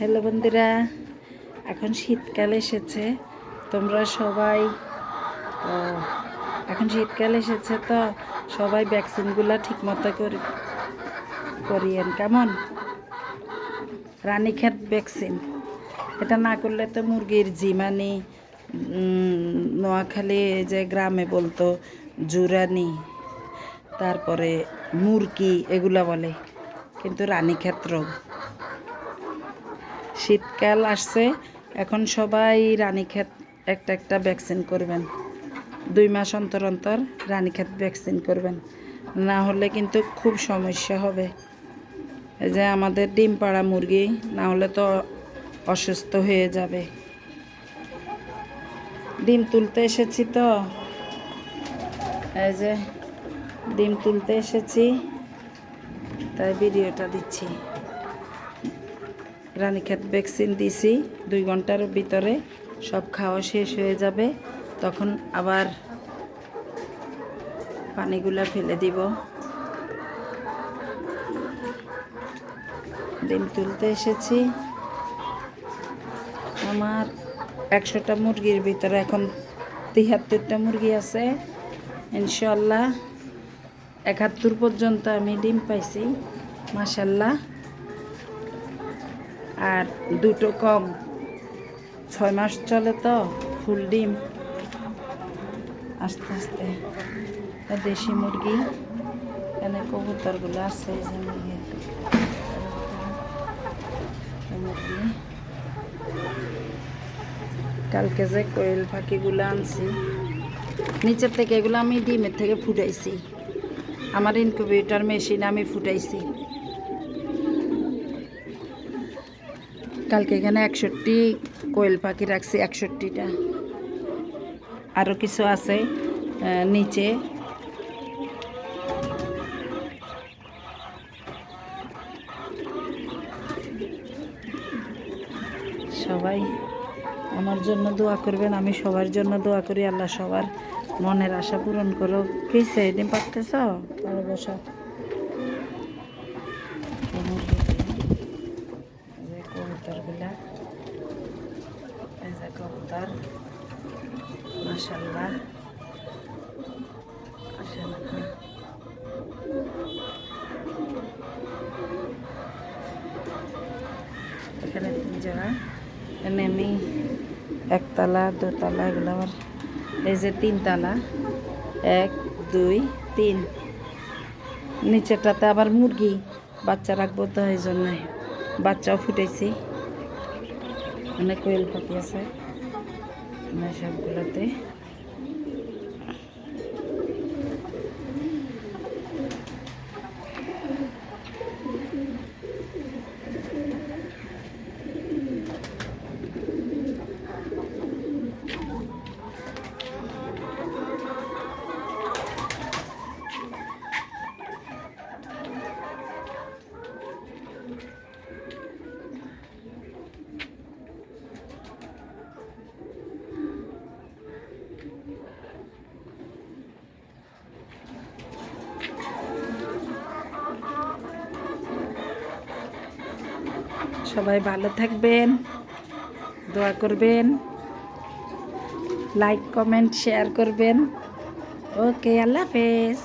Hello বন্ধুরা, এখন শীতকাল এসেছে, তোমরা সবাই এখন শীতকাল এসেছে তো সবাই ভ্যাকসিনগুলো ঠিক মতো করে, করিয়েন, কেমন? রানীক্ষেত ভ্যাকসিন এটা না করলে তো মুরগির জিমানি নোয়াখালী যে গ্রামে বলতো, জুরানি, তারপরে মুরগি এগুলা বলে, কিন্তু রানীক্ষেত রোগ। শীতকাল আসছে, এখন সবাই রানীক্ষেত একটা একটা ভ্যাকসিন করবেন। দুই মাস অন্তর অন্তর রানীক্ষেত ভ্যাকসিন করবেন। না হলে কিন্তু খুব সমস্যা হবে। এই যে আমাদের ডিম পাড়া মুরগি, না হলে তো অসুস্থ হয়ে যাবে। ডিম তুলতে এসেছি তো। এই যে ডিম তুলতে এসেছি, তাই ভিডিওটা দিচ্ছি। রানীক্ষেত ভ্যাকসিন দিছি, দুই ঘণ্টার ভিতরে সব খাওয়া শেষ হয়ে যাবে। তখন আবার পানিগুলা ফেলে দিব। ডিম তুলতে এসেছি। আমার একশোটা মুরগির ভিতরে এখন তিহাত্তরটা মুরগি আছে। ইনশাল্লাহ একাত্তর পর্যন্ত আমি ডিম পাইছি মাসাল্লাহ আর দুটো কম। ছয় মাস চলে তো, ফুল ডিম। আস্তে আস্তে। দেশি মুরগি এখানে কবুতরগুলো আছে এই যে মুরগি মুরগি কালকে যে কোয়েল পাখিগুলো আনছি, নিচের থেকে এগুলো আমি ডিমের থেকে ফুটাইছি। আমার ইনকিউবেটর মেশিন আমি ফুটাইছি। কালকে এখানে একষট্টি কোয়েল পাখি রাখছি, একষট্টিটা। আরও কিছু আছে নিচে। সবাই আমার জন্য দোয়া করবেন, আমি সবার জন্য দোয়া করি, আল্লাহ সবার মনের আশা পূরণ করো কি সেদিন তাহলে বসো এই যে কবুতরগুলা এই যে কবুতর মাশাল্লাহ আসেন এখানে আমি একতলা, দোতলা, এগুলো আমার এই যে তিনতলা। এক, দুই, তিন। নিচেরটাতে আবার মুরগি বাচ্চা রাখব তো এই জন্যে। বাচ্চাও ফুটেছি অনেক কোয়েল পাখি আছে। সবগুলোতে। সবাই ভালো থাকবেন দোয়া করবেন লাইক কমেন্ট শেয়ার করবেন। ওকে আল্লাহ হাফেজ।